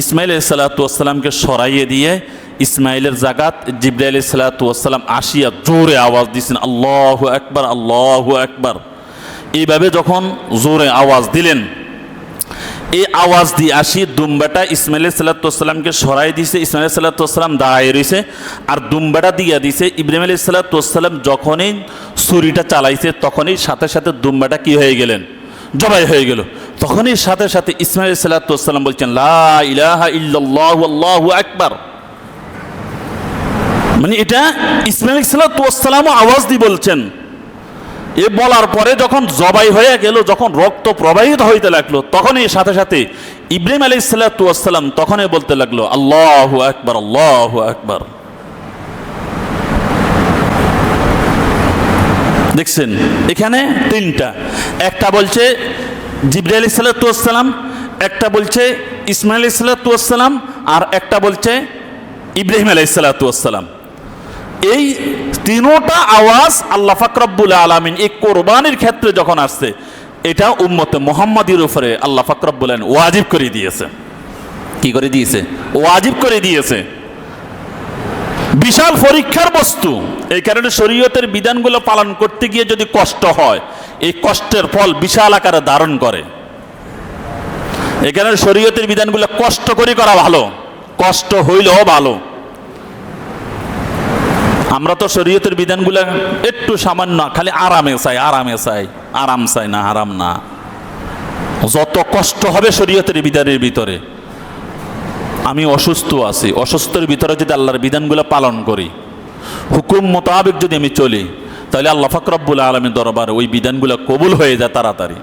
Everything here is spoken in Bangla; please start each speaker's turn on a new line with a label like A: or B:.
A: ইসমাইল সালাতামকে সরাইয়ে দিয়ে ইসমাইলের জাগাত জিব্রাইল সালাতাম আসিয়া জোরে আওয়াজ দিয়েছেন আল্লাহ একবার আল্লাহ একবার এইভাবে যখন জোরে আওয়াজ দিলেন, এই আওয়াজ দিয়ে আসি দুম্বাটা ইসমাইল সাল্লাতামকে সরাই দিছে, ইসমাইল সাল্লাতাম দাঁড়ায় রয়েছে আর দুম্বাটা দিয়া দিছে, ইব্রাহিম আলী সাল্লাতাম যখনই ছুরিটা চালাইছে তখনই সাথে সাথে দুম্বাটা কি হয়ে গেলেন, জবাই হয়ে গেল। তখনই সাথে সাথে ইসমাইল সাল্লাতাম বলছেন, লা ইলাহা ইল্লাল্লাহু আল্লাহু আকবার। মানে এটা ইসমাইল সাল্লাতামও আওয়াজ দিয়ে বলছেন। এ বলার পরে যখন জবাই হয়ে গেল, যখন রক্ত প্রবাহিত হইতে লাগল, তখনই সাথে সাথে ইব্রাহিম আলী সাল্লাতাম তখনই বলতে লাগল, আল্লাহ আকবার আল্লাহ আকবার। দেখছেন, এখানে তিনটা। একটা বলছে জিব্রাহ আলী সাল্লাতাম একটা বলছে ইসমাইল আলী সাল্লাতাম আর একটা বলছে ইব্রাহিম আলাই সাল্লাতাম এই তিনোটা আওয়াজ আল্লাহ ফাকরাবুল আলমিন এই কোরবানির ক্ষেত্রে যখন আসছে, এটা উম্মতে মোহাম্মদের উপরে আল্লাহ ফাকরাবুল আলমিন ওয়াজিব করে দিয়েছে। কি করে দিয়েছে? ওয়াজিব করে দিয়েছে। বিশাল পরীক্ষার বস্তু। এই কারণে শরীয়তের বিধানগুলো পালন করতে গিয়ে যদি কষ্ট হয় এই কষ্টের ফল বিশাল আকারে ধারণ করে। এখানে শরীয়তের বিধানগুলো কষ্ট করে করা ভালো, কষ্ট হইলেও ভালো। আমরা তো শরীয়তের বিধানগুলো একটু সামান্য, খালি আরামে চাই আরামে চাই, আরাম চাই না, আরাম না। যত কষ্ট হবে শরীয়তের বিধানের ভিতরে, আমি অসুস্থ আছি, অসুস্থের ভিতরে যদি আল্লাহর বিধানগুলো পালন করি, হুকুম মোতাবেক যদি আমি চলি তাহলে আল্লাহ ফাকরাবুল আলমীর দরবারে ওই বিধানগুলো কবুল হয়ে যায় তাড়াতাড়ি।